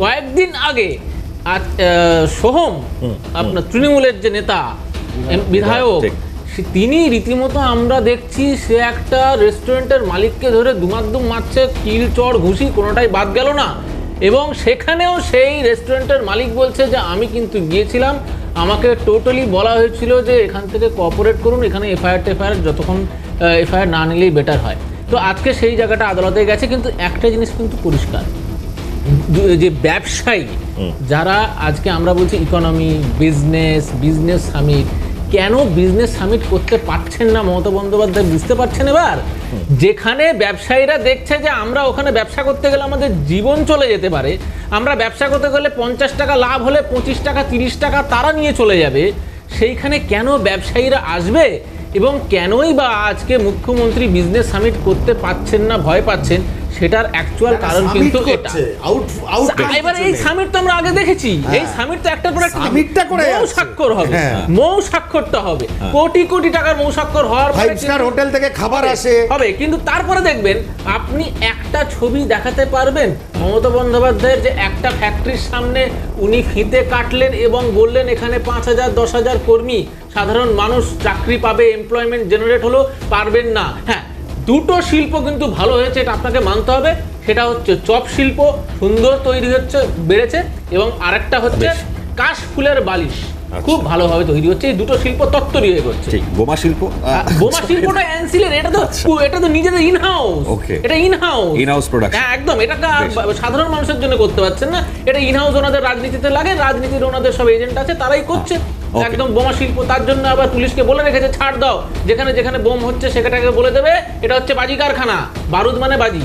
কয়েকদিন আগে আজ সোহম আপনার তৃণমূলের যে নেতা বিধায়ক তিনি রীতিমতো আমরা দেখছি সে একটা রেস্টুরেন্টের মালিককে ধরে দুমাদ্দুম মারছে কিল চড় ঘুষি কোনোটাই বাদ গেল না। এবং সেখানেও সেই রেস্টুরেন্টের মালিক বলছে যে আমি কিন্তু গিয়েছিলাম। আমাকে টোটালি বলা হয়েছিল যে এখান থেকে কোঅপারেট করুন এখানে এফআইআর টেফআইআর যতক্ষণ এফআইআর না নিলেই বেটার হয়। তো আজকে সেই জায়গাটা আদালতে গেছে কিন্তু একটা জিনিস কিন্তু পরিষ্কার। যে ব্যবসায়ী যারা আজকে আমরা বলছি ইকোনমি বিজনেস বিজনেস সামিট কেন বিজনেস সামিট করতে পারছেন না মমতা বন্দ্যোপাধ্যায় বুঝতে পারছেন এবার? যেখানে ব্যবসায়ীরা দেখছে যে আমরা ওখানে ব্যবসা করতে গেলে আমাদের জীবন চলে যেতে পারে আমরা ব্যবসা করতে গেলে পঞ্চাশ টাকা লাভ হলে পঁচিশ টাকা তিরিশ টাকা তারা নিয়ে চলে যাবে সেইখানে কেন ব্যবসায়ীরা আসবে? এবং কেনই বা আজকে মুখ্যমন্ত্রী বিজনেস সামিট করতে পাচ্ছেন না ভয় পাচ্ছেন? সেটার অ্যাকচুয়াল কারণ কিন্তু এটা। আউট আউট এবার এই সামিট তো আমরা আগে দেখেছি। এই সামিট তো একটার পর একটা সামিটটা করে মৌ স্বাক্ষর হবে। হ্যাঁ। মৌ স্বাক্ষরটা হবে। কোটি কোটি টাকার মৌ স্বাক্ষর হওয়ার পরে ফাইভ স্টার হোটেল থেকে খাবার আসে। হবে। কিন্তু তারপরে দেখবেন আপনি একটা ছবি দেখাতে পারবেন মমতা বন্দ্যোপাধ্যায়ের যে একটা ফ্যাক্টরির সামনে উনি ফিতে কাটলেন এবং বললেন এখানে পাঁচ হাজার দশ হাজার কর্মী। সাধারণ মানুষ চাকরি পাবে এমপ্লয়মেন্ট জেনারেট হলো পারবেন না। হ্যাঁ দুটো শিল্প কিন্তু ভালো হয়েছে এটা আপনাকে মানতে হবে। সেটা হচ্ছে চপ শিল্প সুন্দর তৈরি হচ্ছে বেড়েছে এবং আরেকটা হচ্ছে। কাশ ফুলের বালিশ। আচ্ছা। খুব ভালোভাবে তৈরি হচ্ছে এই দুটো শিল্প তত্ত্বরি হয়ে করছে বোমা শিল্প? বোমা শিল্পটা অ্যান্সিলের এটা তো এটা তো নিজেদের ইন হাউস এটা ইন হাউস In-house production. হ্যাঁ একদম আর সাধারণ মানুষের জন্য করতে পারছেন না। এটা ইন হাউস ওনাদের রাজনীতিতে লাগে রাজনীতির ওনাদের সব এজেন্ট আছে তারাই করছে. একদম বোমা শিল্প, তার জন্য আবার পুলিশকে বলে রেখেছে, ছাড় দাও। যেখানে যেখানে বোম হচ্ছে, সেখানে বলে দেবে, এটা হচ্ছে বাজি কারখানা। বারুদ মানে বাজি।